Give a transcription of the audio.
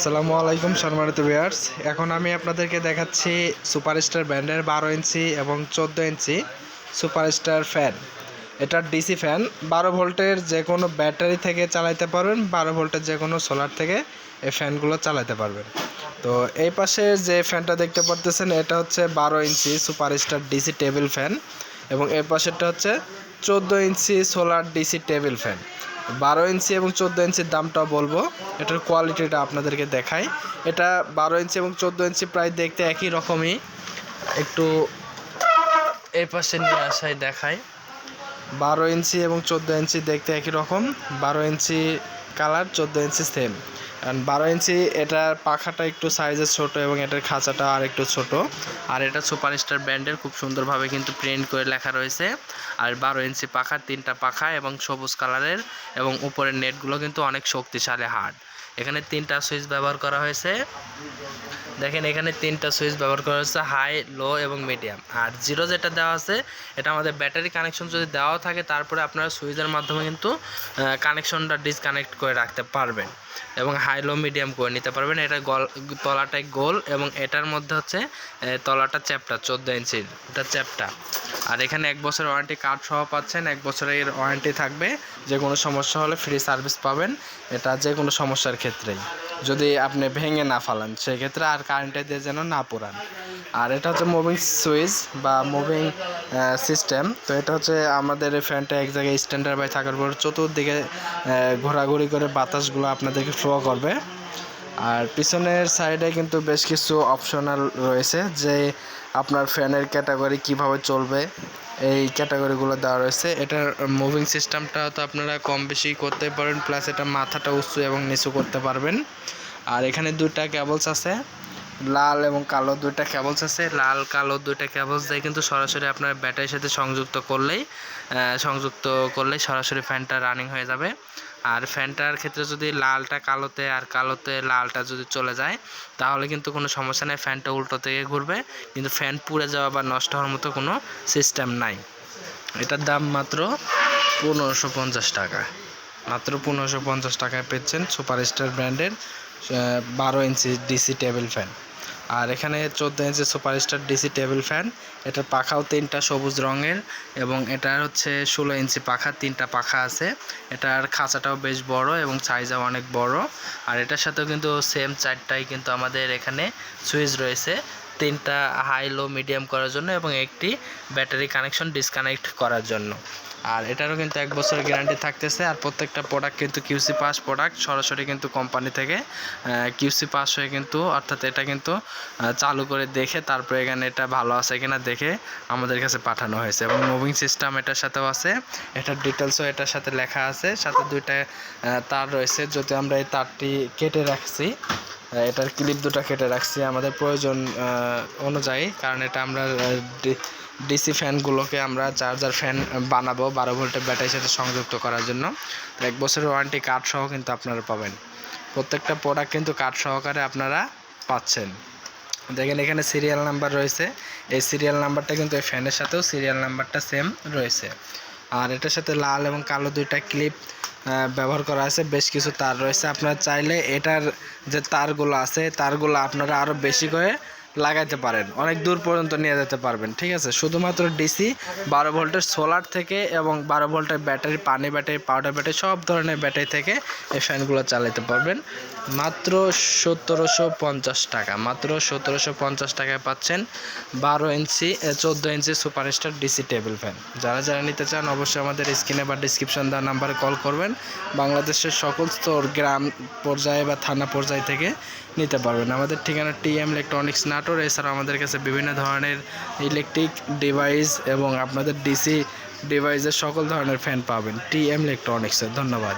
আসসালামু আলাইকুম সম্মানিত ভিউয়ার্স এখন আমি আপনাদেরকে দেখাচ্ছি সুপারস্টার ব্র্যান্ডের বারো ইঞ্চি এবং চোদ্দ ইঞ্চি সুপারস্টার ফ্যান এটা ডিসি ফ্যান বারো ভোল্টের যে কোনো ব্যাটারি থেকে চালাতে পারবেন, বারো ভোল্টের যে কোনো সোলার থেকে এই ফ্যানগুলো চালাতে পারবেন। তো এই পাশে যে ফ্যানটা দেখতে পারতেছেন, এটা হচ্ছে বারো inch superstar DC table fan এবং এর পাশেরটা হচ্ছে চোদ্দ inch solar DC table fan. বারো ইঞ্চি এবং চোদ্দ ইঞ্চির দামটাও বলব। এটার কোয়ালিটিটা আপনাদেরকে দেখাই। এটা বারো ইঞ্চি এবং চোদ্দ ইঞ্চি প্রায় দেখতে একই রকমই। একটু এই পাশে নিয়ে আসাই দেখাই। বারো ইঞ্চি এবং চোদ্দ ইঞ্চি দেখতে একই রকম। বারো ইঞ্চি কালার, চোদ্দ ইঞ্চি সেম কারণ বারো ইঞ্চি এটার পাখাটা একটু সাইজে ছোট এবং এটার খাঁচাটা আর একটু ছোট। আর এটা সুপারস্টার ব্র্যান্ডের খুব সুন্দরভাবে কিন্তু প্রিন্ট করে লেখা রয়েছে। আর বারো ইঞ্চি পাখা, তিনটা পাখা এবং সবুজ কালারের এবং উপরের নেটগুলো কিন্তু অনেক শক্তিশালী হার্ড এখানে তিনটা সুইচ ব্যবহার করা হয়েছে। দেখেন এখানে তিনটা সুইচ ব্যবহার করা হয়েছে হাই লো এবং মিডিয়াম আর জিরো যেটা দেওয়া আছে, এটা আমাদের ব্যাটারি কানেকশন যদি দেওয়া থাকে, তারপরে আপনারা সুইচের মাধ্যমে কিন্তু কানেকশনটা ডিসকানেক্ট করে রাখতে পারবেন এবং হাই লো মিডিয়াম করে নিতে পারবেন। এটা গল তলাটাই গোল এবং এটার মধ্যে হচ্ছে তলাটা চ্যাপটা, চোদ্দ ইঞ্চির এটা চ্যাপটা। আর এখানে এক বছরের ওয়ারেন্টি কার্ড সহ পাচ্ছেন, এক বছরের ওয়ারেন্টি থাকবে যে কোনো সমস্যা হলে ফ্রি সার্ভিস পাবেন, এটা যে কোনো সমস্যার ক্ষেত্রেই। যদি আপনি ভেঙে না ফালান, সেক্ষেত্রে আর কারেন্টে দিয়ে যেন না পোড়ান। আর এটা হচ্ছে মুভিং সুইচ বা মুভিং সিস্টেম তো এটা হচ্ছে আমাদের ফ্যানটা এক জায়গায় স্ট্যান্ডার্ড বাই থাকার পর চতুর্দিকে ঘোরাঘুরি করে বাতাসগুলো আপনাদেরকে ফ্লো করবে। আর পিছনের সাইডে কিন্তু বেশ কিছু অপশনাল রয়েছে যে আপনার ফ্যানের ক্যাটাগরি কীভাবে চলবে, এই ক্যাটাগরিগুলো দেওয়া রয়েছে। এটার মুভিং সিস্টেমটা তো আপনারা কম বেশি করতে পারেন প্লাস এটা মাথাটা উঁচু এবং নিচু করতে পারবেন। আর এখানে দুটা কেবলস আছে। লাল এবং কালো দুইটা কেবলস আছে। লাল, কালো দুইটা কেবলস দিয়ে কিন্তু সরাসরি আপনার ব্যাটারির সাথে সংযুক্ত করলেই সংযুক্ত করলেই সরাসরি ফ্যানটা রানিং হয়ে যাবে। আর ফ্যানটার ক্ষেত্রে যদি লালটা কালোতে আর কালোতে লালটা যদি চলে যায়, তাহলে কিন্তু কোনো সমস্যা নেই ফ্যানটা উল্টো থেকে ঘুরবে। কিন্তু ফ্যান পুড়ে যাওয়া বা নষ্ট হওয়ার মতো কোনো সিস্টেম নাই। এটার দাম মাত্র পনেরোশো পঞ্চাশ টাকা। মাত্র পনেরোশো পঞ্চাশ টাকায় পেচ্ছেন সুপারস্টার ব্র্যান্ডের বারো ইঞ্চি ডিসি টেবিল ফ্যান আর এখানে চোদ্দ inch superstar DC table fan. এটার পাখাও তিনটা সবুজ রঙের এবং এটার হচ্ছে ষোলো ইঞ্চি পাখা, তিনটা পাখা আছে। এটার খাঁচাটাও বেশ বড় এবং সাইজও অনেক বড়। আর এটার সাথেও কিন্তু সেম চারটাই কিন্তু আমাদের এখানে সুইচ রয়েছে। তিনটা হাই লো মিডিয়াম করার জন্য এবং একটি ব্যাটারি কানেকশন ডিসকানেক্ট করার জন্য। আর এটারও কিন্তু এক বছরের গ্যারান্টি থাকতেছে। আর প্রত্যেকটা প্রোডাক্ট কিন্তু কিউসি পাস প্রোডাক্ট সরাসরি কিন্তু কোম্পানি থেকে কিউসি পাস হয়ে কিন্তু, অর্থাৎ এটা কিন্তু চালু করে দেখে তারপরে এখানে এটা ভালো আছে কিনা দেখে আমাদের কাছে পাঠানো হয়েছে। এবং মুভিং সিস্টেম এটার সাথেও আছে, এটার ডিটেলসও এটার সাথে লেখা আছে। সাথে দুইটা তার রয়েছে। যদি আমরা এই তারটি কেটে রাখছি এটার ক্লিপ দুটো কেটে রাখছি। আমাদের প্রয়োজন অনুযায়ী, কারণ এটা আমরা ডিসি ফ্যানগুলোকে আমরা চার্জার ফ্যান বানাবো বারো ভোল্টের ব্যাটারির সাথে সংযুক্ত করার জন্য। এক বছরের ওয়ারেন্টি কার্ড সহ কিন্তু আপনারা পাবেন। প্রত্যেকটা প্রোডাক্ট কিন্তু কার্ড সহকারে আপনারা পাচ্ছেন। দেখেন, এখানে সিরিয়াল নাম্বার রয়েছে। এই সিরিয়াল নাম্বারটা কিন্তু এই ফ্যানের সাথেও সিরিয়াল নাম্বারটা সেম রয়েছে। আর এটার সাথে লাল এবং কালো দুইটা ক্লিপ ব্যবহার করা আছে। বেশ কিছু তার রয়েছে। আপনারা চাইলে এটার যে তারগুলো আছে, তারগুলো আপনারা আরও বেশি করে লাগাইতে পারেন। অনেক দূর পর্যন্ত নিয়ে যেতে পারবেন, ঠিক আছে? শুধুমাত্র ডিসি, বারো ভোল্টের সোলার থেকে এবং বারো ভোল্টের ব্যাটারি, পানি ব্যাটারি পাউডার ব্যাটারি, সব ধরনের ব্যাটারি থেকে এই ফ্যানগুলো চালাতে পারবেন। মাত্র সতেরোশো পঞ্চাশ টাকা, মাত্র সতেরোশো পঞ্চাশ টাকায় পাচ্ছেন বারো ইঞ্চি চোদ্দ inch superstar DC table fan. যারা যারা নিতে চান, অবশ্যই আমাদের স্ক্রিনে বা ডিসক্রিপশন দেওয়া নাম্বারে কল করবেন। বাংলাদেশের সকল স্তর, গ্রাম পর্যায়ে বা থানা পর্যায় থেকে নিতে পারবেন। আমাদের ঠিকানা টিএম ইলেকট্রনিক্স নাটোর এছাড়া আমাদের কাছে বিভিন্ন ধরনের ইলেকট্রিক ডিভাইস এবং আপনাদের ডিসি ডিভাইসের সকল ধরনের ফ্যান পাবেন। টিএম ইলেকট্রনিক্সের ধন্যবাদ।